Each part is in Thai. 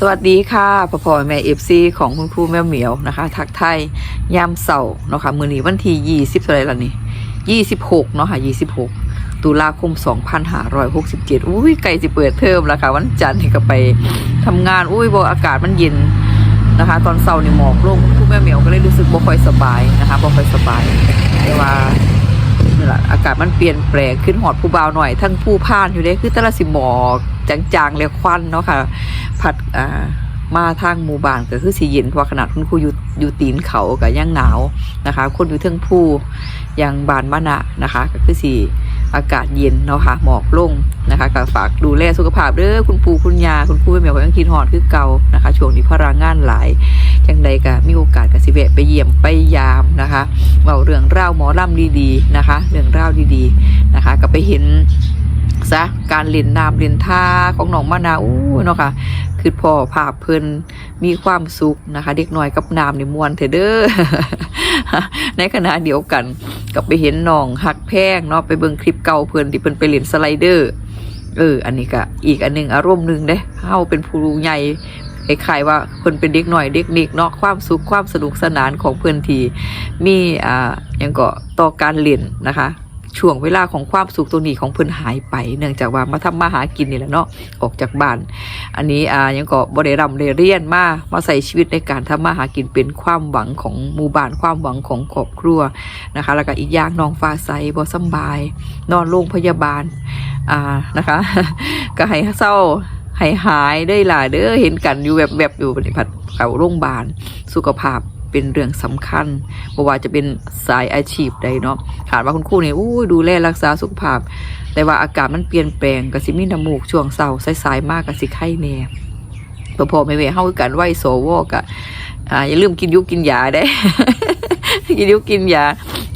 สวัสดีค่ะพ่อพ่อแม่เอฟซีของคุณครูแม่เหมียวนะคะ ทักไทยยามเสาร์เนาะค่ะ มือนี้วันที่ยี่สิบเท่าไรล่ะนี่ยี่สิบหกเนาะค่ะยี่สิบหกตุลาคมสองพันห้าร้อยหกสิบเจ็ดอุ้ยไกลจะเปิดเทอมแล้วค่ะ วันจันทร์นี่ก็ไปทำงาน อุ้ยบอกอากาศมันเย็นนะคะ ตอนเสาร์นี่หมอกลงคุณครูแม่เหมียวก็เลยรู้สึกบ่ค่อยสบายนะคะบ่ค่อยสบายแต่ว่า นี่แหละอากาศมันเปลี่ยนแปลงขึ้นหอดผู้บ่าวหน่อย ทั้งผู้พ่านอยู่ได้คือแตละสิหมอกจางๆเลยควันเนาะค่ะ ผัดอ่ามาทางหมู่บ้านก็คือสีเย็นเพราะขนาดคุณครูอยู่อยู่ตีนเขาก็ยังหนาวนะคะ คนอยู่เทิงผู้ยังบานมะนะนะคะ ก็คือสีอากาศเย็นเนาะค่ะหมอกลงนะคะก็ฝากดูแลสุขภาพเด้อคุณปู่คุณยาคุณครูแม่เหมียวก็ยังคิดหอดคือเก่านะคะช่วงนี้พลังงานหลาย จังใดก็มีโอกาสก็สิแวะไปเยี่ยมไปยามนะคะเบาเรื่องเล่าวหมอลำดีๆนะคะ เรื่องเล่าวดีๆนะคะ ก็ไปเห็นซะการเล่นน้ำเล่นท่าของน้องมะนาวอู้เนาะค่ะคือพอภาพเพลินมีความสุขนะคะ เด็กน้อยกับน้ำนี่มวนเถอเด้อในขณะเดียวกันก็ไปเห็นน้องหักแพงเนาะไปเบิ่งคลิปเก่าเพลินที่เพิ่นไปเล่นสไลเดอร์เออ อันนี้ก็อีกอันหนึงอารมณ์หนึงเด้เฮาเป็นผู้ใหญ่ คล้ายๆว่าเพิ่นเป็นเด็กหน่อยเด็กนิกเนาะความสุขความสนุกสนานของเพิ่อนทีมีอ่ายังก็ต่อการเล่นนะคะช่วงเวลาของความสุขตรงนี้ของเพิ่นหายไป เนื่องจากว่ามาทำมาหากินนี่แหละเนาะออกจากบ้าน อันนี้อ่ายังก็บริรำเรเรียนมามาใส่ชีวิตในการทำมาหากินเป็นความหวังของหมู่บ้านความหวังของครอบครัวนะคะแล้วก็อีกอย่างน้องฟ้าใสบ่สบาย นอนโรงพยาบาลอ่านะคะ ก็ให้เศร้า ให้หายได้ล่ะเด้อเห็นกันอยู่แบบแบบๆอยู่ในผัดเขาโรงพยาบาลสุขภาพเป็นเรื่องสำคัญบ่ว่าจะเป็นสายอาชีพใดเนาะถามว่าคุณครูเนี่ยอู้ดูแลรักษาสุขภาพ แต่ว่าอากาศมันเปลี่ยนแปลงก็สิมีน้ำมูกช่วงเศร้าสายๆมากก็สิไข้แน่พอพอไม่เวเฮากันไหวโซวอกะอ่าอย่าลืมกินยุกินยาได้ กินยุกกินยา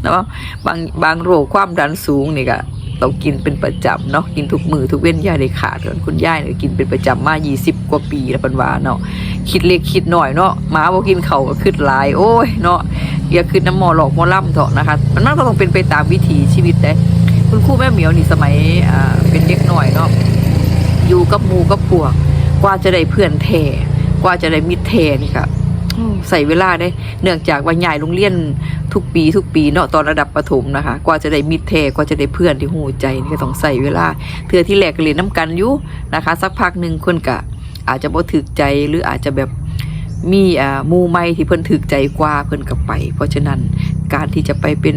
เนาะบางบางโรคความดันสูงนี่ก็ ต้องกินเป็นประจำเนาะกินทุกมือทุกเว้นยาได้ขาดส่วนคุณยายเนี่ยกินเป็นประจำมา 20 กว่าปีแล้วปันวาเนาะคิดเล็กคิดหน่อยเนาะหมาบ่กินเขาก็คิดหลาย โอ้ยเนาะอย่าคิดน้ำหมอหลอกหมอล่ำเถอะนะคะ มันมันก็ต้องเป็นไปตามวิถีชีวิตได้คุณครูแม่เหมียวนี่สมัยอ่าเป็นเด็กหน่อยเนาะอยู่กับหมูกับพวก กว่าจะได้เพื่อนแท้กว่าจะได้มิตรแท้นี่ค่ะ ใส่เวลาได้ เนื่องจากว่าใหญ่โรงเรียนทุกปีทุกปีเนาะตอนระดับประถมนะคะ กว่าจะได้มิตรแท้กว่าจะได้เพื่อนที่หูใจนี่ก็ต้องใส่เวลาเทือที่แหลกเรียนน้ำกันอยู่นะคะ สักพักหนึ่งคนกะ อาจจะบ่ถึกใจหรืออาจจะแบบมีอ่ามูไม่ที่เพิ่นถึกใจกว่าเพิ่นกับไป เพราะฉะนั้น การที่จะไปเป็น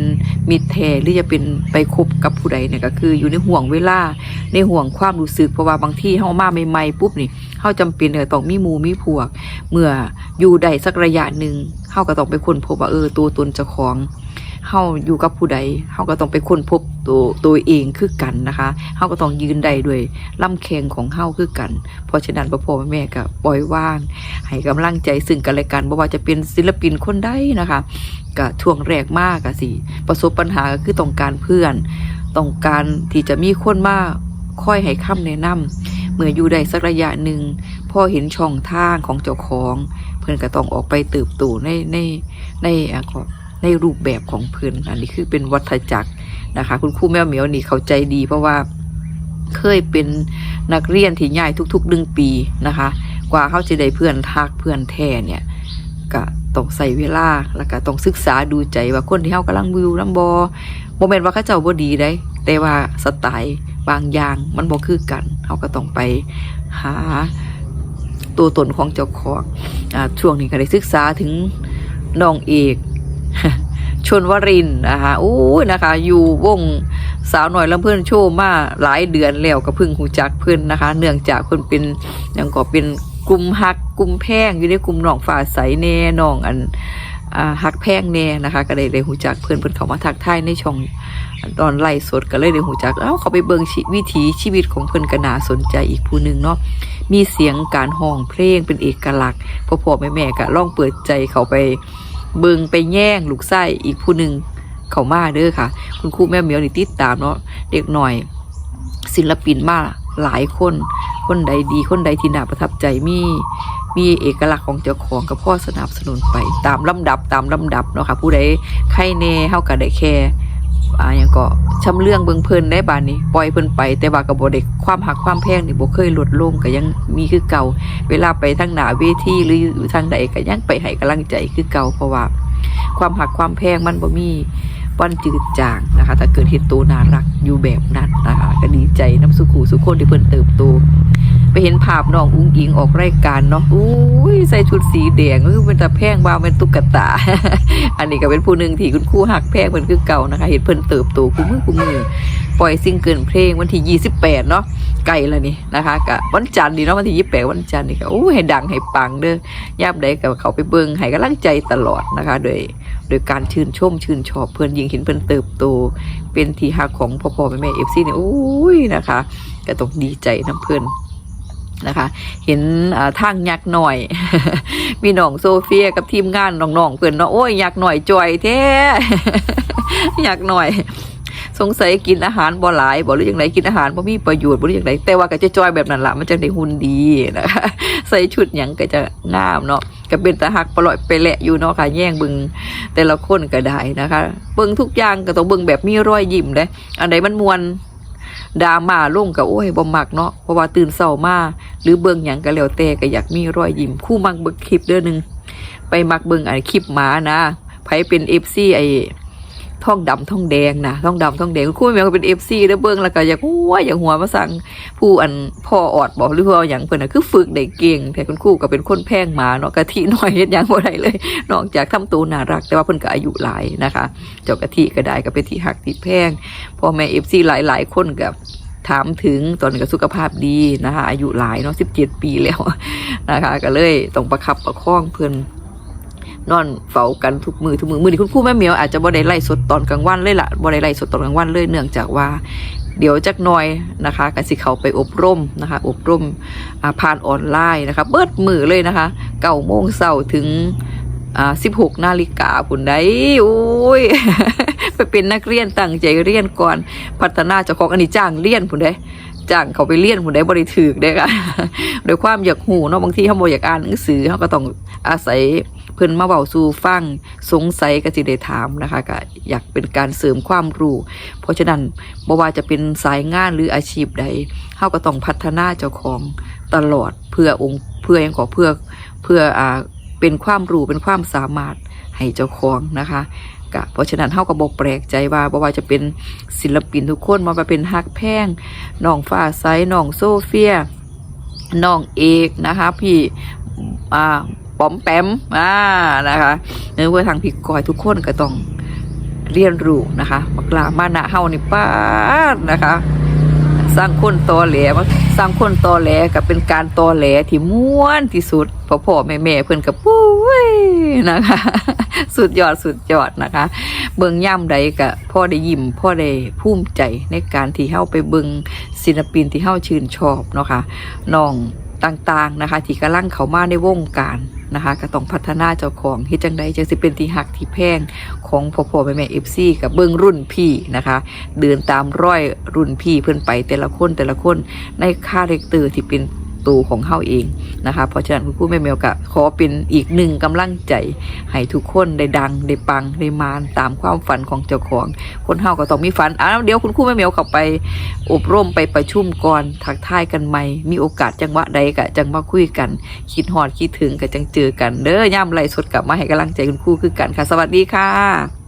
มิตรแท้หรือจะเป็นไปคบกับผู้ใดเนี่ยก็คือ อยู่ในห่วงเวลาในห่วงความรู้สึกเพราะว่าบางที่เฮามาใหม่ๆปุ๊บนี่เฮาจำเป็นเลยต้องมีมูมีพวก เมื่ออยู่ได้สักระยะหนึ่งเฮาก็ต้องไปค้นพบว่าเออตัวตนเจ้าของ เฮาอยู่กับผู้ใดเฮาก็ต้องไปค้นพบตัวตัวเองคือกันนะคะเฮาก็ต้องยืนได้ด้วยลำแข้งของเฮาคือกัน เพราะฉะนั้นพ่อพ่อแม่ก็ปล่อยว่างให้กำลังใจซึ่งกันและกันบ่ว่าจะเป็นศิลปินคนใดนะคะก็ช่วงแรกมากอะสิประสบปัญหาก็คือต้องการเพื่อน ต้องการที่จะมีคนมาค่อยให้คำแนะนำเมื่ออยู่ได้สักระยะหนึ่งพ่อเห็นช่องทางของเจ้าของ เพื่อนก็ต้องออกไปเติบโตในในในอะก็ ในรูปแบบของเพื่อนอันนี้คือเป็นวัฏจักรนะคะ คุณครูแมวเหมียวนี่เขาใจดี เพราะว่าเคยเป็นนักเรียนที่ใหญ่ทุกๆหนึ่งปีนะคะ กว่าเขาจะได้เพื่อนทักเพื่อนแท้เนี่ยก็ต้องใส่เวลาแล้วก็ต้องศึกษาดูใจว่าคนที่เขากำลังวิวลำบอโมเมนต์ว่าเขาเจ้าบ่ดีได้ แต่ว่าสไตล์บางอย่างมันบ่คือกันเขาก็ต้องไปหาตัวตนของเจ้าของอ่าช่วงนี้ก็ได้ศึกษาถึงน้องเอก ชนวรินนะคะอู้นะคะ อยู่วงสาวหน่อยลำเพื่อนโชว์มาหลายเดือนแล้วก็เพึ่งหูจักเพื่อนนะคะ เนื่องจากเพื่อนเป็นยังก็เป็นกลุ่มฮักกลุ่มแพงอยู่ในกลุ่มหนองฝ่าใสแน่นองอันอ่าฮักแพงแน่นะคะ ก็ได้ได้หูจักเพื่อนเพื่อนเขามาทักทายในช่องตอนไล่สดก็เลยได้หูจักเอ้าเขาไปเบิ่งวิถีชีวิตของเพื่อนก็น่าสนใจอีกผู้หนึ่งเนาะมีเสียงการห้องเพลงเป็นเอกลักษณ์พ่อพ่อแม่แม่ก็ลองเปิดใจเขาไป เบิงไปแย่งลูกไส้อีกผู้หนึ่งเขามาเด้อค่ะ คุณครูแม่เหมียวนี่ติดตามเนาะเด็กหน่อย ศิลปินมากหลายคน คนใดดีคนใดที่น่าประทับใจมีมีเอกลักษณ์ของเจ้าของกับพ่อสนับสนุนไปตามลำดับตามลำดับเนาะค่ะผู้ใดใครเน่เฮากับได้แค่ อ่ายังก็ชำเรื่องเบิ่งเพิ่นได้บานนี้ ปล่อยเพิ่นไป แต่ว่าก็บ่ได้ความหักความแพงนี่บ่เคยลดลงก็ยังมีคือเก่า เวลาไปทางหน้าเวทีหรืออยู่ทางใดก็ยังไปให้กำลังใจคือเก่าเพราะว่า ความหักความแพงมันบ่มีวันจืดจางนะคะถ้าเกิดเห็นโตวน่ารักอยู่แบบนั้นนะคะก็ดีใจน้ำสุขูสุขคนที่เพิ่นเติบโต ไปเห็นภาพน้องอุ้งอิงออกรายการเนาะอุ้ยใส่ชุดสีแดงก็คือเป็นตาแพงว่าเป็นตุ๊กตา อันนี้ก็เป็นผู้หนึ่งที่คุณครูหักแพงเพิ่นคือเก่านะคะเห็นเพิ่นเติบโตคู่มือคู่มือปล่อยซิงเกิลเพลงวันที่ 28 เนาะไกลแล้วนี่นะคะกะวันจันทร์ดีเนาะวันที่ 28 วันจันทร์นี่ก็โอ้ยให้ดังให้ปังเด้อย่ามใดก็เขาไปเบิ่งให้กำลังใจตลอดนะคะ โดยโดยการชื่นชมชื่นชอบเพิ่นยิงเห็นเพิ่นเติบโต เป็นที่ฮักของพ่อพ่อแม่แม่เอฟซีเนี่ยโอ้ยนะคะก็ต้องดีใจน้ำเพิ่น นะคะ เห็นอ่าทางยักษ์หน่อย มีน้องโซเฟียกับทีมงานน้องๆเพิ่นเนาะโอ้ยยักษ์หน่อยจอยแท้ยักษ์หน่อย สงสัยกินอาหารบ่หลายบ่หรืออย่างไรกินอาหารบ่มีประโยชน์บ่หรืออย่างไรแต่ว่าก็จะจอยแบบนั้นละมันจะได้หุ่นดีนะคะใส่ชุดหยังก็จะงามเนาะก็เป็นตาหักปล่อยไปแหละอยู่เนาะค่ะแย่งเบึงแต่ละคนก็ได้นะคะเบิ่งทุกอย่างก็ต้องเบิ่งแบบมีรอยยิ้มเด้อันใดมันมวน ดาม่าลงก็โอ้ยบ่มักเนาะเพราะว่าตื่นเศร้ามาหรือเบิ่งหยังก็แล้วแต่ก็อยากมีรอยยิ้มคู่มักเบิ่งคลิปเด้อหนึงไปมักเบิ่งไอ้คลิปหมานะไผเป็นเอฟซีไอ้ ท่องดำท่องแดงนะท่องดำท่องแดงคู่แม่ก็เป็น FC เด้อเบิ่งแล้วก็อยากหัวอยากหัวมาสั่งผู้อันพ่อออดบอกหรือพ่ออย่างเพิ่นน่ะคือฝึกได้เก่งแต่คุณครูก็เป็นคนแพงหมาเนาะกะทิน้อยเฮ็ดหยังบ่ได้เลย นอกจากทำตัวน่ารัก แต่ว่าเพิ่นก็อายุหลายนะคะ เจ้ากะทิก็ได้ก็เป็นที่หักที่แพงพ่อแม่ FC หลาย ๆ คนก็ถามถึงตอนนี้ก็สุขภาพดีนะคะอายุหลายเนาะ17ปีแล้วนะคะ ก็เลยต้องประคับประคองเพิ่อน นอนเฝ้ากันทุกมือทุกมือมือนี้คุณครูแม่เหมียวอาจจะบ่ได้ไล่สดตอนกลางวันเลยล่ะบ่ได้ไล่สดตอนกลางวันเลยเนื่องจากว่า เดี๋ยวจักหน่อยนะคะกันสิเขาไปอบรมนะคะ อบรมอ่าผ่านออนไลน์นะคะ เบิดมือเลยนะคะเก้าโมงเช้าถึงอ่าสิบหกนาฬิกาปุ่นได้โอ้ยไปเป็นนักเรียนตั้งใจเรียนก่อนพัฒนาเจ้าของอันนี้จ้างเรียนปุ่นได้ จ้างเขาไปเรียนปุ่นได้บริถือได้ค่ะโดยความอยากหูเนาะบางทีเขาบอกอยากอ่านหนังสือเขาก็ต้องอาศัยเพิ่อนมาเบาสู่ฟังสงสัยก็สิได้ถามนะคะก็อยากเป็นการเสริมความรู้ เพราะฉะนั้นบ่ว่าจะเป็นสายงานหรืออาชีพใดเฮาก็ต้องพัฒนาเจ้าของตลอดเพื่อองค์เพื่อยังขอเพื่อเพื่ออ่าเป็นความรู้เป็นความสามารถให้เจ้าของนะคะ ก็เพราะฉะนั้นเฮาก็บ่แปลกใจว่าบ่ว่าจะเป็นศิลปินทุกคนมาว่าเป็นฮักแพงน้องฟ้าใสน้องโซเฟียน้องเอกนะคะพี่อ่าป๋อมแปมอ่านะคะเนื่องว่าทางพี่กอยทุกคนก็ต้องเรียนรู้นะคะมักลามานะเฮานี่ป้านะคะ สร้างคนตอแหลมาสร้างคนตอแหลกับเป็นการตอแหลที่ม้วนที่สุดพ่อพ่อแม่แม่เพื่อนกับปุ้ยนะคะ สุดยอดสุดยอดนะคะ เบิงย่ำใดกับพ่อได้ยิ้มพ่อได้ภูมิใจในการที่เฮาไปเบิงศิลปินที่เฮาชื่นชอบเนาะค่ะน้องต่างๆนะคะ ที่กำลังเขามาในวงการนะคะก็ต้องพัฒนาเจ้าของเฮ็ดจังใดจังสิเป็นที่หักที่แพงของพ่อพ่อแม่แม่เอฟซีกับเบิ่งรุ่นพี่นะคะเดินตามร้อยรุ่นพี่เพื่อนไปแต่ละคนแต่ละคนในคาแรคเตอร์ที่เป็น ตัวของเฮาเองนะคะ เพราะฉะนั้นคุณครูแม่แมวกะขอเป็นอีกหนึ่งกำลังใจ ให้ทุกคนได้ดังได้ปังได้มานตามความฝันของเจ้าของคนเฮาก็ต้องมีฝันอ้าวเดี๋ยวคุณครูแม่แมวกลับไป อบรมไปประชุมก่อนทักทายกันใหม่มีโอกาสจังหวะใดกะจังมาคุยกัน คิดฮอดคิดถึงกะจังเจอกันเด้อย่ามไรสดกลับมาให้กำลังใจคุณครูคือกันค่ะ สวัสดีค่ะ